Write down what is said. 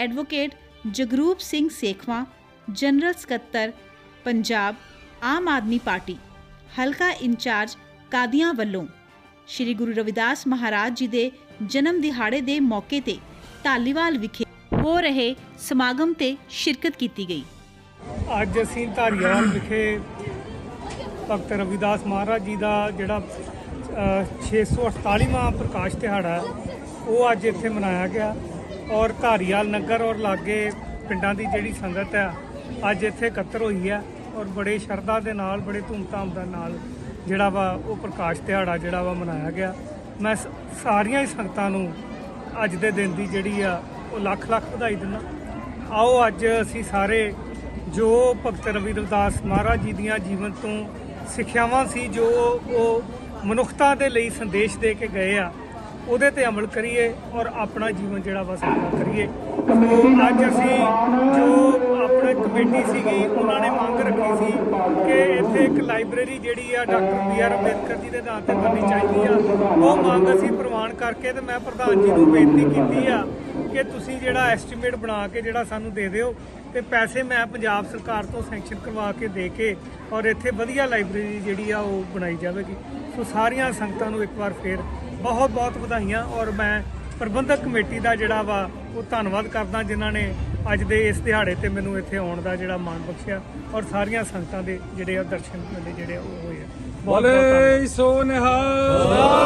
Advocate Jagroop Singh Sekhwan general ਸਕੱਤਰ Punjab Aam Aadmi party ਹਲਕਾ incharge Qadian ਵੱਲੋਂ ਸ੍ਰੀ ਗੁਰੂ ਰਵਿਦਾਸ ਮਹਾਰਾਜ ਜੀ ਦੇ ਜਨਮ ਦਿਹਾੜੇ ਦੇ ਮੌਕੇ ਤੇ ਢਾਲੀਵਾਲ ਵਿਖੇ ਹੋ ਰਹੇ ਸਮਾਗਮ ਤੇ ਸ਼ਿਰਕਤ ਕੀਤੀ ਗਈ। ਅੱਜ ਅਸੀਂ ਧਾਰੀਵਾਲ ਵਿਖੇ ਭਗਤ ਰਵਿਦਾਸ ਮਹਾਰਾਜ ਜੀ ਦਾ ਜਿਹੜਾ ਅ, 648ਵਾਂ ਪ੍ਰਕਾਸ਼ ਦਿਹਾੜਾ ਹੈ, ਉਹ ਅੱਜ ਇੱਥੇ ਮਨਾਇਆ ਗਿਆ। ਔਰ ਧਾਰੀਵਾਲ ਨਗਰ ਔਰ ਲਾਗੇ ਪਿੰਡਾਂ ਦੀ ਜਿਹੜੀ ਸੰਗਤ ਹੈ ਅੱਜ ਇੱਥੇ ਇਕੱਤਰ ਹੋਈ ਹੈ ਔਰ ਬੜੇ ਸ਼ਰਧਾ ਦੇ ਨਾਲ, ਬੜੇ ਧੂਮਧਾਮ ਦੇ ਨਾਲ ਜਿਹੜਾ ਵਾ ਉਹ ਪ੍ਰਕਾਸ਼ ਦਿਹਾੜਾ ਜਿਹੜਾ ਵਾ ਮਨਾਇਆ ਗਿਆ। ਮੈਂ ਸ- ਸਾਰੀਆਂ ਹੀ ਸੰਗਤਾਂ ਨੂੰ ਅੱਜ ਦੇ ਦਿਨ ਦੀ ਜਿਹੜੀ ਆ, ਉਹ ਲੱਖ ਲੱਖ ਵਧਾਈ ਦਿੰਦਾ। ਆਓ ਅੱਜ ਅਸੀਂ ਸਾਰੇ ਜੋ ਭਗਤ ਰਵੀ ਰਵਿਦਾਸ ਮਹਾਰਾਜ ਜੀ ਦੀਆਂ ਜੀਵਨ ਤੋਂ ਸਿੱਖਿਆਵਾਂ ਸੀ, ਜੋ ਉਹ ਮਨੁੱਖਤਾ ਦੇ ਲਈ ਸੰਦੇਸ਼ ਦੇ ਕੇ ਗਏ ਆ ਉਹਦੇ ਤੇ ਅਮਲ ਕਰੀਏ ਔਰ ਆਪਣਾ ਜੀਵਨ ਜਿਹੜਾ ਵਾ ਸਾਦਾ ਕਰੀਏ। ਅੱਜ ਅਸੀਂ ਜੋ ਆਪਣੇ ਕਮੇਟੀ ਸੀਗੀ, ਉਹਨਾਂ ਨੇ ਮੰਗ ਰੱਖੀ ਸੀ ਕਿ ਇੱਥੇ ਇੱਕ ਲਾਇਬ੍ਰੇਰੀ ਜਿਹੜੀ ਆ doctor B R Ambedkar ji ਦੇ ਨਾਂ ਤੇ ਬਣਨੀ ਚਾਹੀਦੀ ਆ। ਉਹ ਮੰਗ ਅਸੀਂ ਪ੍ਰਵਾਨ ਕਰਕੇ ਤੇ ਮੈਂ ਪ੍ਰਧਾਨ ਜੀ ਨੂੰ ਬੇਨਤੀ ਕੀਤੀ ਆ ਕਿ ਤੁਸੀਂ ਜਿਹੜਾ ਐਸਟੀਮੇਟ ਬਣਾ ਕੇ ਜਿਹੜਾ ਸਾਨੂੰ ਦੇ ਦਿਓ ਤੇ ਪੈਸੇ ਮੈਂ ਪੰਜਾਬ ਸਰਕਾਰ ਤੋਂ ਸੈਂਕਸ਼ਨ ਕਰਵਾ ਕੇ ਦੇ ਕੇ ਔਰ ਇੱਥੇ ਵਧੀਆ ਲਾਇਬ੍ਰੇਰੀ ਜਿਹੜੀ ਆ ਉਹ ਬਣਾਈ ਜਾਵੇਗੀ। ਸੋ ਸਾਰੀਆਂ ਸੰਗਤਾਂ ਨੂੰ ਇੱਕ ਵਾਰ ਫੇਰ ਬਹੁਤ ਬਹੁਤ ਵਧਾਈਆਂ ਔਰ ਮੈਂ ਪ੍ਰਬੰਧਕ ਕਮੇਟੀ ਦਾ ਜਿਹੜਾ ਵਾ ਉਹ ਧੰਨਵਾਦ ਕਰਦਾ ਜਿਨ੍ਹਾਂ ਨੇ ਅੱਜ ਦੇ ਇਸ ਦਿਹਾੜੇ ਤੇ ਮੈਨੂੰ ਇੱਥੇ ਆਉਣ ਦਾ ਜਿਹੜਾ ਮਾਣ ਬਖਸ਼ਿਆ ਔਰ ਸਾਰੀਆਂ ਸੰਗਤਾਂ ਦੇ ਜਿਹੜੇ ਆ ਦਰਸ਼ਨ ਮੇਰੇ ਜਿਹੜੇ ਉਹ ਹੋਏ। ਬੋਲੇ ਸੋ ਨਿਹਾਲ